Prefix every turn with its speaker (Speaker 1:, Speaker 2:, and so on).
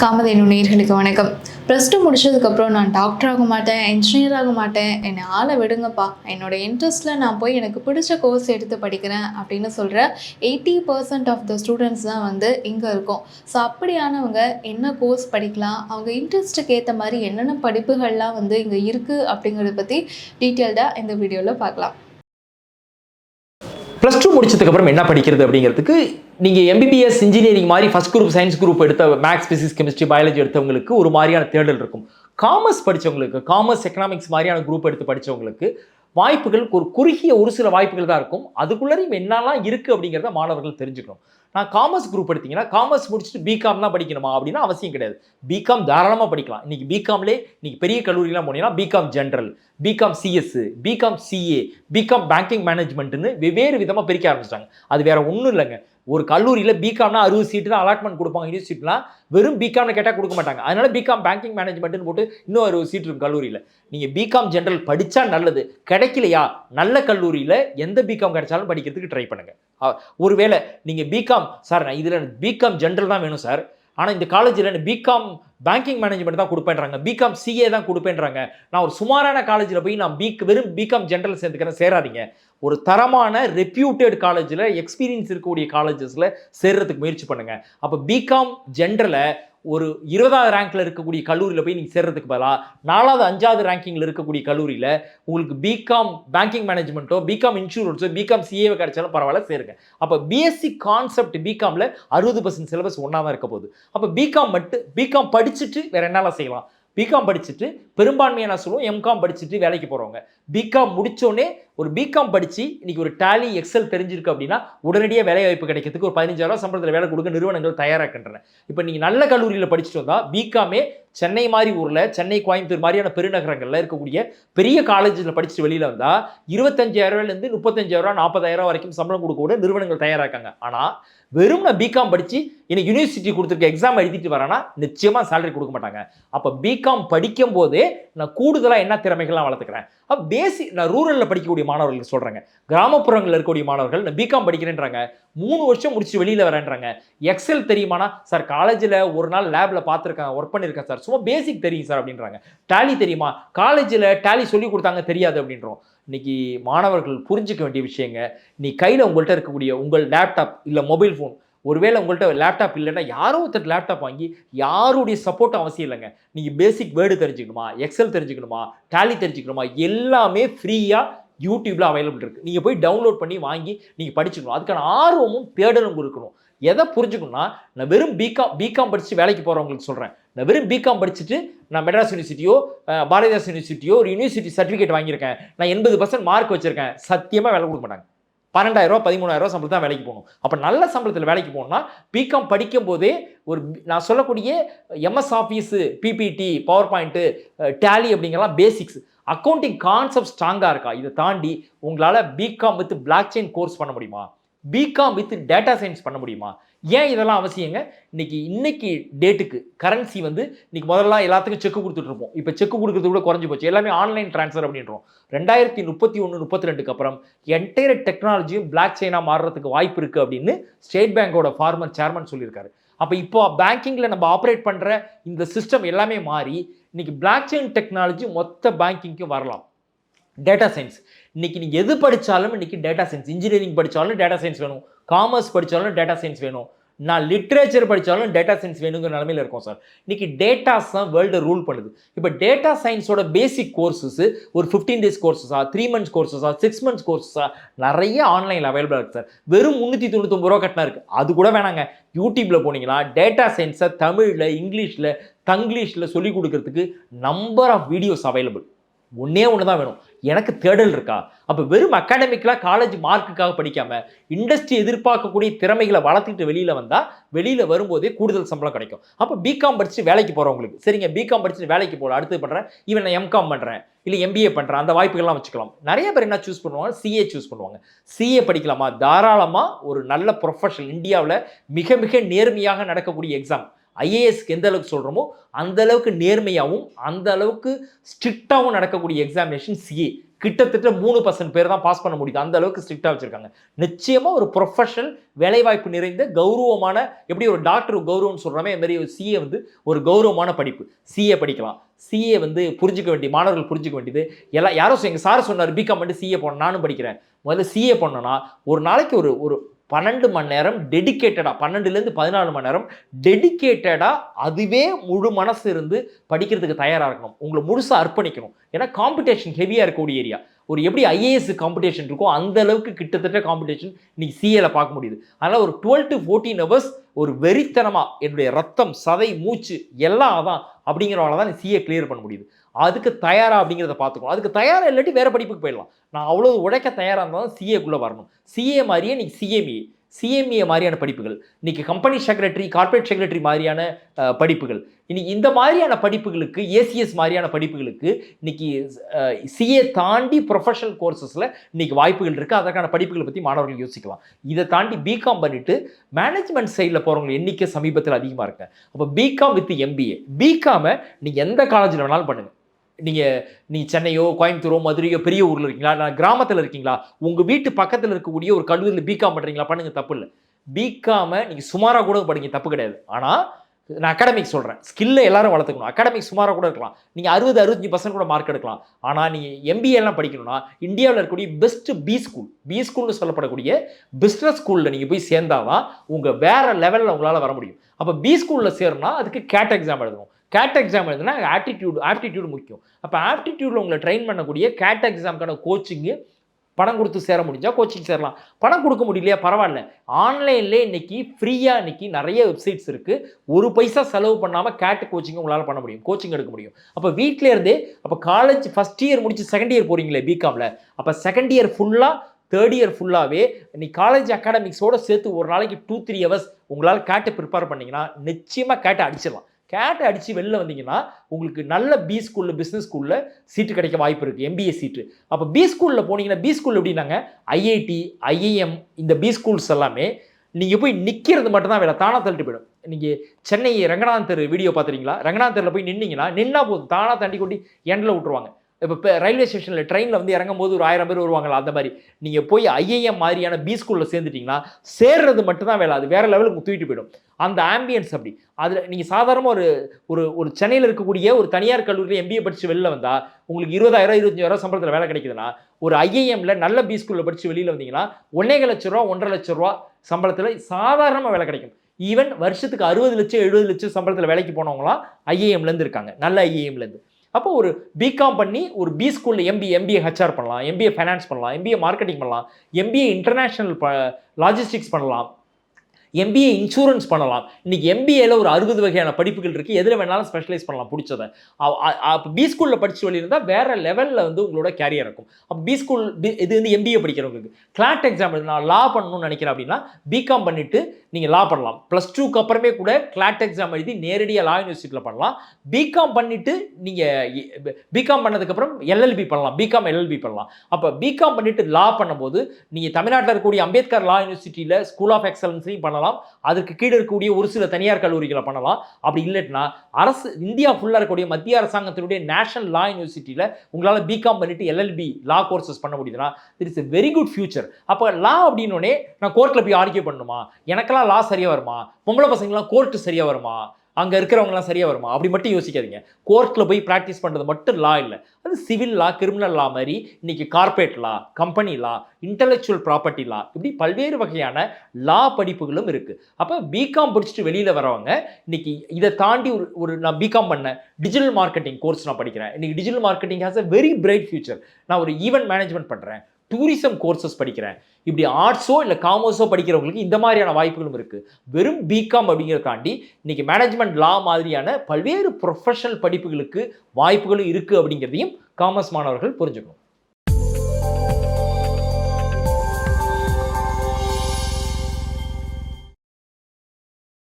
Speaker 1: காமதேனு நேர்களுக்கு வணக்கம். Plus two முடிச்சதுக்கப்புறம் நான் டாக்டர் ஆக மாட்டேன் இன்ஜினியர் ஆக மாட்டேன். என்னை ஆளை விடுங்கப்பா. என்னோட இன்ட்ரெஸ்ட்டில் நான் போய் எனக்கு பிடிச்ச கோர்ஸ் எடுத்து படிக்கிறேன் அப்படின்னு சொல்கிற eighty percent of the students தான் வந்து இங்கே இருக்கும். ஸோ அப்படியானவங்க என்ன கோர்ஸ் படிக்கலாம்? அவங்க இன்ட்ரெஸ்ட்டுக்கு ஏற்ற மாதிரி என்னென்ன படிப்புகள்லாம் வந்து இங்கே இருக்குது அப்படிங்கிறத பற்றி டீட்டெயில்டாக இந்த வீடியோவில் பார்க்கலாம்.
Speaker 2: ப்ளஸ் டூ முடிச்சதுக்கப்புறம் என்ன படிக்கிறது அப்படிங்கிறதுக்கு நீங்கள் எம்பிபிஎஸ் இன்ஜினியரிங் மாதிரி ஃபஸ்ட் குரூப் சயின்ஸ் குரூப் எடுத்த மேக்ஸ் பிசிக்ஸ் கெமிஸ்ட்ரி பயாலஜி எடுத்தவங்களுக்கு ஒரு மாதிரியான தேடல் இருக்கும். காமர்ஸ் படித்தவங்களுக்கு காமர்ஸ் எக்கனாமிக்ஸ் மாதிரியான குரூப் எடுத்து படித்தவங்களுக்கு வாய்ப்புகள் ஒரு குறுகிய ஒரு சில வாய்ப்புகள் தான் இருக்கும். அதுக்குள்ளேயும் என்னெல்லாம் இருக்குது அப்படிங்கிறத மாணவர்கள் தெரிஞ்சுக்கணும். நான் காமர்ஸ் குரூப் எடுத்தீங்கன்னா காமர்ஸ் முடிச்சுட்டு பிகாம் தான் படிக்கணுமா அப்படின்னா அவசியம் கிடையாது. பிகாம் தாராளமாக படிக்கலாம். இன்றைக்கி பிகாம்லே இன்றைக்கி பெரிய கல்லூரிலாம் போனீங்கன்னா B Com general B Com CS B Com CA B Com banking மேனேஜ்மெண்ட்னு வெவ்வேறு விதமாக பிரிக்க ஆரம்பிச்சிட்டாங்க. அது வேறு ஒன்றும் இல்லைங்க. ஒரு கல்லூரியில் பிகாம்னா அறுபது சீட்டு தான் அலாட்மெண்ட் கொடுப்பாங்க யூனிவர்சிட்டிலாம் வெறும் பிகாம்னு கேட்டால் கொடுக்க மாட்டாங்க. அதனால பிகாம் பேங்கிங் மேனேஜ்மெண்ட்னு போட்டு இன்னும் அறுபது சீட் இருக்கும் கல்லூரியில். நீங்கள் பிகாம் ஜென்ரல் படித்தா நல்லது. கிடைக்கலையா? நல்ல கல்லூரியில் எந்த பிகாம் கிடைச்சாலும் படிக்கிறதுக்கு ட்ரை பண்ணுங்கள் ஒருவேளை நீங்கள் பிகாம் சார் நான் இதில் பிகாம் ஜென்ரல் தான் வேணும் சார் ஆனால் இந்த காலேஜில் பிகாம் பேங்கிங் மேனேஜ்மெண்ட் தான் கொடுப்பேன்றாங்க. பிகாம் சிஏ தான் கொடுப்பேன்றாங்க. நான் ஒரு சுமாரான காலேஜில் போய் நான் பி வெறும் பிகாம் ஜென்ரல் சேர்ந்துக்கிறேன் சேராதீங்க. ஒரு தரமான ரெப்யூட்டட் காலேஜில் எக்ஸ்பீரியன்ஸ் இருக்கக்கூடிய காலேஜஸில் சேர்றதுக்கு முயற்சி பண்ணுங்கள் அப்போ பிகாம் ஜென்ரலை ஒரு இருபதாவது ரேங்க்ல இருக்கக்கூடிய கல்லூரியில் போய் நீங்கள் சேர்றதுக்கு பதிலாக நாலாவது அஞ்சாவது ரேங்கிங்கில் இருக்கக்கூடிய கல்லூரியில் உங்களுக்கு பிகாம் பேங்கிங் மேனேஜ்மெண்ட்டோ பிகாம் இன்சூரன்ஸோ பிகாம் சிஏ கிடைச்சாலும் பரவாயில்ல சேருங்க. அப்போ பிஎஸ்சி கான்செப்ட் பிகாமில் அறுபது பர்சன்ட் சிலபஸ் ஒன்றா தான் இருக்க போகுது. அப்போ பிகாம் மட்டும் பிகாம் படிச்சுட்டு வேற என்னெல்லாம் செய்யலாம்? பிகாம் படிச்சுட்டு பெரும்பான்மையான சொல்லுவோம் எம்காம் படிச்சுட்டு வேலைக்கு போகிறவங்க பிகாம் முடித்தோடனே ஒரு பிகாம் படித்து இன்றைக்கி ஒரு டேலி எக்ஸல் தெரிஞ்சிருக்கு அப்படின்னா உடனடியாக வேலை வாய்ப்பு கிடைக்கிறதுக்கு ஒரு பதினஞ்சாயிரம் சம்பளத்தில் வேலை கொடுக்க நிறுவனங்கள் தயாராக்கின்றன. இப்போ நீங்கள் நல்ல கல்லூரியில் படிச்சுட்டு வந்தால் பிகாமே சென்னை மாதிரி ஊரில் சென்னை கோயம்புத்தூர் மாதிரியான பெருநகரங்களில் இருக்கக்கூடிய பெரிய காலேஜில் படிச்சுட்டு வெளியில் வந்தால் இருபத்தஞ்சாயிரம்லேருந்து முப்பத்தஞ்சாயிரம் நாற்பதாயிரம் வரைக்கும் சம்பளம் கொடுக்க கூட நிறுவனங்கள் தயாராக்காங்க. ஆனால் வெறும் நான் பிகாம் படித்து எனக்கு யூனிவர்சிட்டி கொடுத்துருக்க எக்ஸாம் எழுதிட்டு வரேன்னா நிச்சயமாக சேலரி கொடுக்க மாட்டாங்க. அப்போ பிகாம் படிக்கும் போதே நான் கூடுதலாக என்ன திறமைகள்லாம் வளர்த்துக்கிறேன்? அப்போ பேசிக் நான் ரூரலில் படிக்கக்கூடிய மாணவர்களுக்கு சொல்கிறேங்க கிராமப்புறங்களில் இருக்கக்கூடிய மாணவர்கள் நான் பிகாம் படிக்கிறேன்றாங்க. மூணு வருஷம் முடிச்சு வெளியில் வரேன்றாங்க. எக்ஸல் தெரியுமானா சார் காலேஜில் ஒரு நாள் லேபில் பார்த்துருக்கேன் ஒர்க் பண்ணியிருக்கேன் சார். சும்மா பேசிக் தெரியும் சார் அப்படின்றாங்க. டேலி தெரியுமா? காலேஜில் டேலி சொல்லி கொடுத்தாங்க தெரியாது அப்படின்றோம். இன்னைக்கு மாணவர்கள் புரிஞ்சிக்க வேண்டிய விஷயங்க நீ கையில் உங்கள்கிட்ட இருக்கக்கூடிய உங்கள் லேப்டாப் இல்லை மொபைல் ஃபோன் ஒருவேளை உங்கள்கிட்ட லேப்டாப் இல்லைன்னா யாரோ ஒருத்தர் லேப்டாப் வாங்கி யாருடைய சப்போர்ட்டும் அவசியம் இல்லைங்க. நீங்கள் பேசிக் வேர்டு தெரிஞ்சுக்கணுமா எக்ஸல் தெரிஞ்சுக்கணுமா டேலி தெரிஞ்சுக்கணுமா எல்லாமே ஃப்ரீயாக யூடியூப்பில் அவைலபிள் இருக்குது நீங்கள் போய் டவுன்லோட் பண்ணி வாங்கி நீங்கள் படிச்சுக்கணும். அதுக்கான ஆர்வமும் தேடலும் இருக்கணும் எதை புரிஞ்சுக்கணும்னா நான் வெறும் பிகாம் பிகாம் படித்து வேலைக்கு போகிறவங்களுக்கு சொல்கிறேன் நான் வெறும் பிகாம் படிச்சுட்டு நான் மெட்ராஸ் யூனிவர்சிட்டியோ பாரதிதாஸ் யூனிவர்சிட்டியோ ஒரு யூனிவர்சிட்டி சர்டிஃபிகேட் வாங்கியிருக்கேன். நான் எண்பது பர்சன்ட் மார்க் வச்சிருக்கேன். சத்தியமாக வேலை கொடுக்க மாட்டாங்க. பன்னெண்டாயிரம் ரூபா பதிமூணாயிரம் சம்பளம் தான் வேலைக்கு போகணும். அப்போ நல்ல சம்பளத்தில் வேலைக்கு போகணும்னா பிகாம் படிக்கும் போதே ஒரு நான் சொல்லக்கூடிய MS office PPT power point Tally அப்படிங்கலாம் basics accounting concept ஸ்ட்ராங்காக இருக்கா? இதை தாண்டி உங்களால் B Com with blockchain course பண்ண முடியுமா? பிகாம் வித் டேட்டா சயின்ஸ் பண்ண முடியுமா? ஏன் இதெல்லாம் அவசியங்க? இன்னைக்கு இன்னைக்கு டேட்டுக்கு கரன்சி வந்து இன்னைக்கு முதல்ல எல்லாத்துக்கும் செக் கொடுத்துட்டு இருப்போம். இப்போ செக் கொடுக்கறது கூட குறைஞ்சி போச்சு. எல்லாமே ஆன்லைன் ட்ரான்ஸ்ஃபர் அப்படின்றோம். ரெண்டாயிரத்தி முப்பத்தி ஒன்று முப்பத்தி ரெண்டுக்கு அப்புறம் என்டையர் டெக்னாலஜியும் பிளாக் செயினாக மாறுறதுக்கு வாய்ப்பு இருக்குது அப்படின்னு ஸ்டேட் பேங்கோட ஃபார்மர் சேர்மன் சொல்லியிருக்காரு. அப்போ இப்போ பேங்கிங்கில் நம்ம ஆப்ரேட் பண்ணுற இந்த சிஸ்டம் எல்லாமே மாறி இன்னைக்கு பிளாக் செயின் டெக்னாலஜி மொத்த பேங்கிங்க்கும் வரலாம். டேட்டா சயின்ஸ் இன்னைக்கு நீங்க எது படித்தாலும் இன்னைக்கு டேட்டா சயின்ஸ் இன்ஜினியரிங் படிச்சாலும் டேட்டா சயின்ஸ் வேணும். காமர்ஸ் படிச்சாலும் டேட்டா சயின்ஸ் வேணும். நான் லிட்ரேச்சர் படித்தாலும் டேட்டா சயின்ஸ் வேணுங்கிற நிலமையில இருக்கோம் சார் இன்னைக்கு டேட்டாஸ் தான் வேர்ல்டு ரூல் பண்ணுது. இப்போ டேட்டா சயின்ஸோட பேசிக் கோர்சஸ் ஒரு ஃபிஃப்டீன் டேஸ் கோர்சஸா த்ரீ மந்த்ஸ் கோர்சஸா சிக்ஸ் மந்த்ஸ் கோர்சஸா நிறைய ஆன்லைனில் அவைலபிளாக இருக்குது சார் வெறும் முந்நூற்றி தொண்ணூத்தொம்பது ரூபா கட்டினா இருக்குது அது கூட வேணாங்க. யூடியூப்பில் போனீங்கன்னா டேட்டா சயின்ஸை தமிழில் இங்கிலீஷில் தங்கிலீஷில் சொல்லிக் கொடுக்கறதுக்கு நம்பர் ஆஃப் வீடியோஸ் அவைலபிள் ஒன்றே ஒன்று தான் வேணும். எனக்கு தேடல் இருக்கா? அப்போ வெறும் அகாடமிக்கலாக காலேஜ் மார்க்குக்காக படிக்காமல் இண்டஸ்ட்ரி எதிர்பார்க்கக்கூடிய திறமைகளை வளர்த்துக்கிட்டு வெளியில் வந்தால் வெளியில் வரும்போதே கூடுதல் சம்பளம் கிடைக்கும். அப்போ பிகாம் படிச்சுட்டு வேலைக்கு போகிறவங்களுக்கு சரிங்க பிகாம் படிச்சுட்டு வேலைக்கு போகல அடுத்து பண்ணுறேன் இவன் நான் எம்காம் பண்ணுறேன் இல்லை எம்பிஏ பண்ணுறேன் அந்த வாய்ப்புகள்லாம் வச்சுக்கலாம். நிறைய பேர் என்ன சூஸ் பண்ணுவாங்க? சிஏ சூஸ் பண்ணுவாங்க. சிஏ படிக்கலாமா? தாராளமாக ஒரு நல்ல ப்ரொஃபஷனல் இந்தியாவில் மிக மிக நேர்மையாக நடக்கக்கூடிய எக்ஸாம் ஐஏஎஸ்க்கு எந்த அளவுக்கு சொல்கிறோமோ அந்த அளவுக்கு நேர்மையாகவும் அந்த அளவுக்கு ஸ்ட்ரிக்டாகவும் நடக்கக்கூடிய எக்ஸாமினேஷன் சிஏ கிட்டத்தட்ட மூணு பர்சன்ட் பேர் தான் பாஸ் பண்ண முடியுது. அந்த அளவுக்கு ஸ்ட்ரிக்டாக வச்சுருக்காங்க. நிச்சயமாக ஒரு ப்ரொஃபஷனல் வேலைவாய்ப்பு நிறைந்த கௌரவமான எப்படி ஒரு டாக்டர் கௌரவம்னு சொல்கிறோமே அது மாதிரி ஒரு சிஏ வந்து ஒரு கௌரவமான படிப்பு. சிஏ படிக்கலாம். சிஏ வந்து புரிஞ்சிக்க வேண்டிய மாணவர்கள் புரிஞ்சிக்க வேண்டியது. எல்லாம் யாரும் எங்கள் சார் சொன்னார் பிகாம் பண்ணிட்டு சிஏ போன நானும் படிக்கிறேன். முதல்ல சிஏ பண்ணோன்னா ஒரு நாளைக்கு ஒரு ஒரு பன்னெண்டு மணி நேரம் டெடிக்கேட்டடாக பன்னெண்டுலேருந்து பதினாலு மணி நேரம் டெடிக்கேட்டடாக அதுவே முழு மனசு இருந்து படிக்கிறதுக்கு தயாராக இருக்கணும். உங்களை முழுசாக அர்ப்பணிக்கணும். ஏன்னா காம்படிஷன் ஹெவியாக இருக்கக்கூடிய ஏரியா ஒரு எப்படி ஐஏஎஸ் காம்படிஷன் இருக்கோ அந்த அளவுக்கு கிட்டத்தட்ட காம்படிஷன் இன்னைக்கு சிஏல பார்க்க முடியுது. அதனால் ஒரு டுவெல் டு ஃபோர்டீன் ஹவர்ஸ் ஒரு வெறித்தனமாக என்னுடைய ரத்தம் சதை மூச்சு எல்லாம் அதான் அப்படிங்கிறவங்கள தான் சிஏ கிளியர் பண்ண முடியுது. அதுக்கு தயாரா அப்படிங்கிறத பார்த்துக்கணும். அதுக்கு தயாராக இல்லாட்டி வேறு படிப்புக்கு போயிடலாம். நான் அவ்வளோ உழைக்க தயாராக இருந்தாலும் சிஏக்குள்ளே வரணும். சிஏ மாதிரியே இன்னைக்கு சிஎம்ஏ சிஎம்ஏ மாதிரியான படிப்புகள். இன்றைக்கி கம்பெனி செக்ரட்டரி கார்ப்பரேட் செக்ரட்டரி மாதிரியான படிப்புகள். இன்னைக்கு இந்த மாதிரியான படிப்புகளுக்கு ஏசிஎஸ் மாதிரியான படிப்புகளுக்கு இன்னைக்கு சிஏ தாண்டி ப்ரொஃபஷனல் கோர்சஸில் இன்னைக்கு வாய்ப்புகள் இருக்குது அதற்கான படிப்புகளை பற்றி மாணவர்கள் யோசிக்கலாம். இதை தாண்டி பிகாம் பண்ணிட்டு மேனேஜ்மெண்ட் சைடில் போகிறவங்க எண்ணிக்கை சமீபத்தில் அதிகமாக இருக்கு. அப்போ பிகாம் வித் எம்பிஏ பிகாமை நீங்கள் எந்த காலேஜில் வேணாலும் பண்ணுங்கள் நீங்கள் நீ சென்னையோ கோயம்புத்தூரோ மதுரையோ பெரிய ஊரில் இருக்கீங்களா? நான் கிராமத்தில் இருக்கீங்களா? உங்கள் வீட்டு பக்கத்தில் இருக்கக்கூடிய ஒரு கல்லூரியில் பிகாம் பண்ணுறீங்களா பண்ணுங்க தப்பு இல்லை. பிகாமை நீங்கள் சுமாராக கூட படிங்க தப்பு கிடையாது. ஆனால் நான் அகாடமிக் சொல்கிறேன் ஸ்கில்லை எல்லாரும் வளர்த்துக்கணும். அகாடமிக் சுமாராக கூட இருக்கலாம். நீங்கள் அறுபது அறுபத்தஞ்சு பர்சன்ட் கூட மார்க் எடுக்கலாம். ஆனால் நீங்கள் எம்பிஏலாம் படிக்கணும்னா இந்தியாவில் இருக்கக்கூடிய பெஸ்ட் பி ஸ்கூல் பி ஸ்கூல்னு சொல்லப்படக்கூடிய பிஸ்னஸ் ஸ்கூலில் நீங்கள் போய் சேர்ந்தாதான் உங்கள் வேறு லெவலில் உங்களால் வர முடியும். அப்போ பி ஸ்கூலில் சேரணும்னா அதுக்கு கேட் எக்ஸாம் எழுதணும். கேட் எக்ஸாம் எழுதுனா ஆப்டிடியூட் ஆப்டிடியூடு முக்கியம். அப்போ ஆப்டிடியூடில் உங்களை ட்ரெயின் பண்ணக்கூடிய கேட் எக்ஸாமுக்கான கோச்சிங்கு பணம் கொடுத்து சேர முடிஞ்சால் கோச்சிங் சேரலாம். பணம் கொடுக்க முடியலையா? பரவாயில்ல. ஆன்லைன்லேயே இன்னைக்கு ஃப்ரீயாக இன்றைக்கி நிறைய வெப்சைட்ஸ் இருக்குது ஒரு பைசா செலவு பண்ணாமல் கேட் கோச்சிங் உங்களால் பண்ண முடியும். கோச்சிங் எடுக்க முடியும். அப்போ வீட்டிலே இருந்தே அப்போ காலேஜ் ஃபஸ்ட் இயர் முடிச்சு செகண்ட் இயர் போகிறீங்களே பிகாமில் அப்போ செகண்ட் இயர் ஃபுல்லாக தேர்ட் இயர் ஃபுல்லாகவே நீ காலேஜ் அகாடமிக்ஸோட சேர்த்து ஒரு நாளைக்கு டூ த்ரீ ஹவர்ஸ் உங்களால் கேட்டை ப்ரிப்பேர் பண்ணிங்கன்னா நிச்சயமாக கேட்டை அடிச்சிடலாம். கேட்டை அடித்து வெளில வந்தீங்கன்னா உங்களுக்கு நல்ல பி ஸ்கூலில் பிஸ்னஸ் ஸ்கூலில் சீட்டு கிடைக்க வாய்ப்பு இருக்குது எம்பிஏ சீட்டு அப்போ பி ஸ்கூலில் போனீங்கன்னா பி ஸ்கூல் எப்படின்னாங்க? ஐஐடி ஐஐஎம் இந்த பி ஸ்கூல்ஸ் எல்லாமே நீங்கள் போய் நிற்கிறது மட்டும்தான் வேலை தானாக தள்ளிட்டு போயிடும். நீங்கள் சென்னை ரங்கநாதன் தெரு வீடியோ பார்த்துறீங்களா ரங்கநாதன் தெருவில் போய் நின்னீங்கன்னா நின்னா போதும். தானாக தண்டி கொட்டி எண்டில் விட்டுருவாங்க. இப்போ இப்போ ரயில்வே ஸ்டேஷனில் ட்ரெயினில் வந்து இறங்கும் போது ஒரு ஆயிரம் பேர் வருவாங்களா அந்த மாதிரி. நீங்கள் போய் ஐஏஎம் மாதிரியான பி ஸ்கூலில் சேர்ந்துட்டிங்கன்னா சேர்றது மட்டும்தான் வேலை. அது வேறு லெவலுக்கு தூக்கிட்டு போயிடும். அந்த ஆம்பியன்ஸ் அப்படி. அதில் நீங்கள் சாதாரணமாக ஒரு ஒரு ஒரு சென்னையில் இருக்கக்கூடிய ஒரு தனியார் கல்லூரியில் எம்பிஏ படித்து வெளியில் வந்தால் உங்களுக்கு இருபதாயிரம் இருபத்தஞ்சாயிரம் சம்பளத்தில் வேலை கிடைக்குதுன்னா ஒரு ஐஏஎம்ல நல்ல பி ஸ்கூலில் படித்து வெளியில் வந்தீங்கன்னா ஒன்றே லட்ச ரூபா ஒன்றரை லட்ச ரூபா சம்பளத்தில் சாதாரணமாக வேலை கிடைக்கும். ஈவன் வருஷத்துக்கு அறுபது லட்சம் எழுபது லட்சம் சம்பளத்தில் வேலைக்கு போனவங்களாம் ஐஏஎம்லேருந்து இருக்காங்க. நல்ல ஐஏஎம்லேருந்து அப்போ ஒரு பிகாம் பண்ணி ஒரு பி ஸ்கூலில் எம்பிஏ எம்பிஏ ஹெச்ஆர் பண்ணலாம் எம்பிஏ ஃபைனான்ஸ் பண்ணலாம் எம்பிஏ மார்க்கெட்டிங் பண்ணலாம் எம்பிஏ இன்டர்நேஷ்னல் லாஜிஸ்டிக்ஸ் பண்ணலாம் எம்பிஏ இன்சூரன்ஸ் பண்ணலாம். இன்னைக்கு எம்பிஏல ஒரு அறுபது வகையான படிப்புகள் இருக்கு. எதில் வேணாலும் ஸ்பெஷலைஸ் பண்ணலாம் பிடிச்சதை. அப்போ பி ஸ்கூலில் படிச்சு வெளியிருந்தால் வேற லெவலில் வந்து உங்களோட கேரியர் இருக்கும். அப்போ பி ஸ்கூல் இது வந்து எம்பிஏ படிக்கிறவங்களுக்கு. கிளாட் எக்ஸாம் நான் லா பண்ணணும்னு நினைக்கிறேன் அப்படின்னா பிகாம் பண்ணிட்டு நீங்கள் லா பண்ணலாம். ப்ளஸ் டூக்கு அப்புறமே கூட கிளாட் எக்ஸாம் எழுதி நேரடியாக லா யூனிவர்சிட்டியில் பண்ணலாம் பிகாம் பண்ணிவிட்டு நீங்கள் பிகாம் பண்ணதுக்கப்புறம் எல்எல்பி பண்ணலாம். பிகாம் எல்எல்பி பண்ணலாம். அப்போ பிகாம் பண்ணிவிட்டு லா பண்ணும்போது நீங்கள் தமிழ்நாட்டில் இருக்கக்கூடிய அம்பேத்கர் லா யூனிவர்சிட்டியில் ஸ்கூல் ஆஃப் எக்ஸலன்ஸ்லையும் பண்ணலாம். அதுக்கு கீழே இருக்கக்கூடிய ஒரு சில தனியார் கல்லூரிகளை பண்ணலாம். அப்படி இல்லைன்னா அரசு இந்தியா ஃபுல்லாக இருக்கக்கூடிய மத்திய அரசாங்கத்தினுடைய நேஷனல் லா யூனிவர்சிட்டியில் உங்களால் பிகாம் பண்ணிவிட்டு எல்எல்பி லா கோர்சஸ் பண்ண முடியுதுன்னா it's a very good future அப்போ லா அப்படின்னோடனே நான் கோர்ட்டில் போய் ஆர்கியூ பண்ணணுமா? எனக்கெல்லாம் லா சரியாக வருமா? பொம்பளை பசங்களாம் கோர்ட்டு சரியாக வருமா? அங்கே இருக்கிறவங்கலாம் சரியாக வருமா? அப்படி மட்டும் யோசிக்காதீங்க. கோர்ட்டில் போய் ப்ராக்டிஸ் பண்ணுறது மட்டும் லா இல்லை. அது சிவில் லா கிரிமினல் லா மாதிரி இன்னைக்கு corporate law company law intellectual property law இப்படி பல்வேறு வகையான லா படிப்புகளும் இருக்குது அப்போ பிகாம் படிச்சுட்டு வெளியில் வரவங்க இன்னைக்கு இதை தாண்டி ஒரு ஒரு நான் பிகாம் பண்ணேன். டிஜிட்டல் மார்க்கெட்டிங் கோர்ஸ் நான் படிக்கிறேன். இன்னைக்கு digital marketing has a very bright future நான் ஒரு ஈவெண்ட் மேனேஜ்மெண்ட் பண்ணுறேன் டூரிசம் கோர்சஸ் படிக்கிறேன். இப்படி ஆர்ட்ஸோ இல்லை காமர்ஸோ படிக்கிறவங்களுக்கு இந்த மாதிரியான வாய்ப்புகளும் இருக்குது வெறும் பிகாம் அப்படிங்கிறத இன்றைக்கி மேனேஜ்மெண்ட் லா மாதிரியான பல்வேறு ப்ரொஃபஷனல் படிப்புகளுக்கு வாய்ப்புகளும் இருக்குது அப்படிங்கிறதையும் காமர்ஸ் மாணவர்கள் புரிஞ்சுக்கணும்.